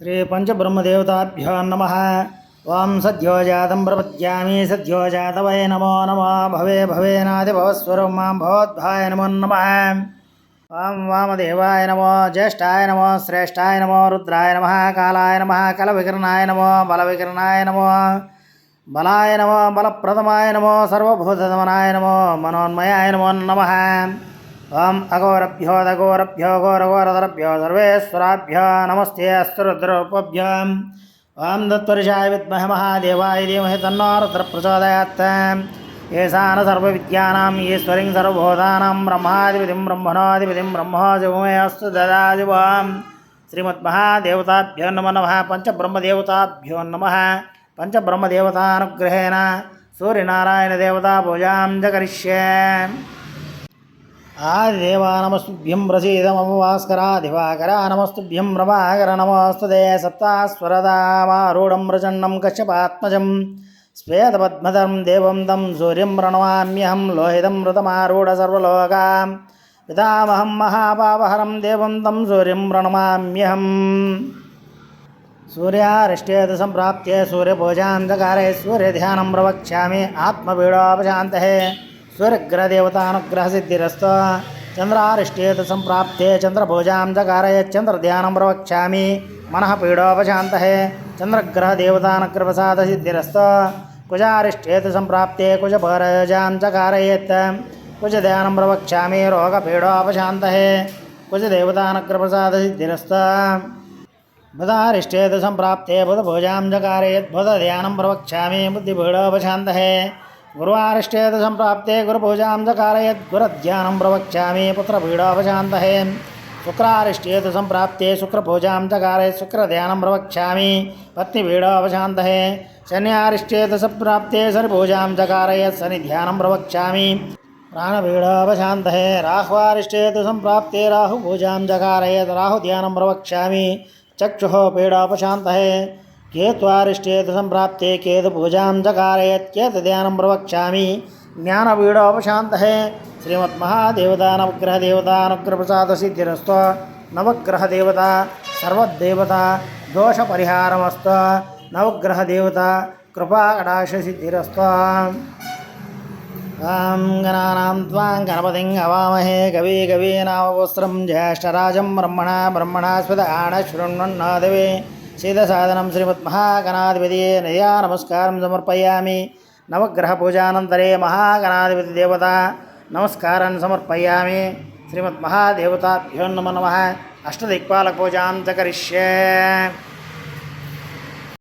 శ్రీ పంచబ్రహ్మదేవతాభ్యో నమ ఓం సద్యోజాతం ప్రపద్యామి సద్యో జాతవై నమో నమ భవే భవేనాది భవస్వరం మాం భవద్భాయ నమో నమ ఓం వామదేవాయ నమో జ్యేష్ఠాయ నమో శ్రేష్టాయ నమో రుద్రాయ నమ కాలాయ నమ కలవికరణాయ నమో బలవికరణాయ నమో బలాయ నమో బలప్రదమాయ నమో సర్వభూతమనాయ నమో మనోన్మయాయ నమో నమ ओम अघोरभ्यो दघोरभ्यो घोरघोरधरभ्यो सर्वेश्वराभ्य नमस्ते अस्तुरुद्ररूपभ्याम् ओं दत्षा विद्महे महादेवाय धीमहि तन्नोरुद्र प्रचोदयात् येषान् सर्वविद्यानां ईश्वरीं सर्वभूतानां ब्रह्माधिपतिं ब्रह्मणाधिपतिं ब्रह्मोऽजिभुमे अस्तु ददाजिवां श्रीमद्महादेवताभ्यो नमो नमः। पञ्चब्रह्मदेवताभ्यो नमः। पञ्चब्रह्मदेवतानुग्रहेण। सूर्यनारायणदेवतापूजां च करिष्ये आदेवा नमस्तुभ्यं रसीदमवास्करा दिवाकरा नमस्तुभ्यं रमाकर कश्यपात्मज सप्तास्वरदामारूढं प्रचण्डं कश्यपात्मजं स्वेदपद्मदं देवं तं सूर्यं प्रणमाम्यहं लोहितं मृतमारूढसर्वलोकां पितामहं महापापहरं देवं तं सूर्यं प्रणमाम्यहम् सूर्यारिष्टेत सम्प्राप्य सूर्यपूजान्तकारे सूर्यध्यानं प्रवक्ष्यामि आत्मपीडोपशान्तः सूर्यग्रहदेवता अनुग्रह सिद्धिस्त सूर्यग्रहदेवतानुग्रहसिद्धिरस्त चन्द्रारिष्टेत सम्प्राप्ते चन्द्रभोजां जकारयच्चन्द्रध्यानं प्रवक्ष्यामि। मनः पीडोपशान्तः चन्द्रग्रहदेवतानुग्रहप्रसादसिद्धिरस्त कुजारिष्टेत सम्प्राप्ते कुजभरजां जकारयेत् कुजध्यानं प्रवक्ष्यामि रोगपीडोपशान्तः कुजदेवतानुग्रहप्रसादसिद्धिरस्त बुधारिष्टेत सम्प्राप्ते बुधभोजां जकारयेत् प्रवक्षा प्रवक्ष्यामि बुद्धिपीडोपशान्तः गुरुवारिष्ठेत संप्राप्ते गुरुपूजां दकारयत् गुरध्यानं प्रवक्ष्यामि पुत्रपीडोपशान्तहे शुक्रारिष्टेत संप्राप्ते शुक्रपूजां दकारयत् शुक्रध्यानं प्रवक्ष्यामि पत्नीपीडोपशान्तहे शन्यारिष्ठेत संप्राप्ते शनिपूजां दकारयत् शनिध्यानं प्रवक्ष्यामि प्राणपीडोपशान्तहे राह्वारिष्ठेत संप्राप्ते राहुपूजां जकारयत् राहुध्यानं प्रवक्ष्यामि, चक्षुः पीडोपशान्तहे के संप्राप्ते केत भुजां जकारयत्येत ध्यानं प्रवक्ष्यामि। ज्ञानपीडोपशान्तः श्रीमद्महादेवतानवग्रहदेवतानुग्रहप्रसादसिद्धिरस्त्व नवग्रहदेवता सर्वदेवता दोषपरिहारमस्त, नवग्रहदेवता कृपाकटाक्षसिद्धिरस्त्व ं गणानां त्वां गणपतिं हवामहे कवि कवीनामवस्त्रं ज्येष्ठराजं ब्रह्मणा ब्रह्मणास्पद आण शृण्वन्नादवे சீதசாதனம் ஸ்ரீமத் மகாகணாதிபதியே நயா நமஸ்காரம் சமர்ப்பயாமி நவகிரகபூஜானந்தரே மகாகணாதிபதி தேவதா நமஸ்காரான் சமர்ப்பயாமி ஸ்ரீமத் மகாதேவதாபியோ நம நம அஷ்டதிக்பாலபூஜாம் ச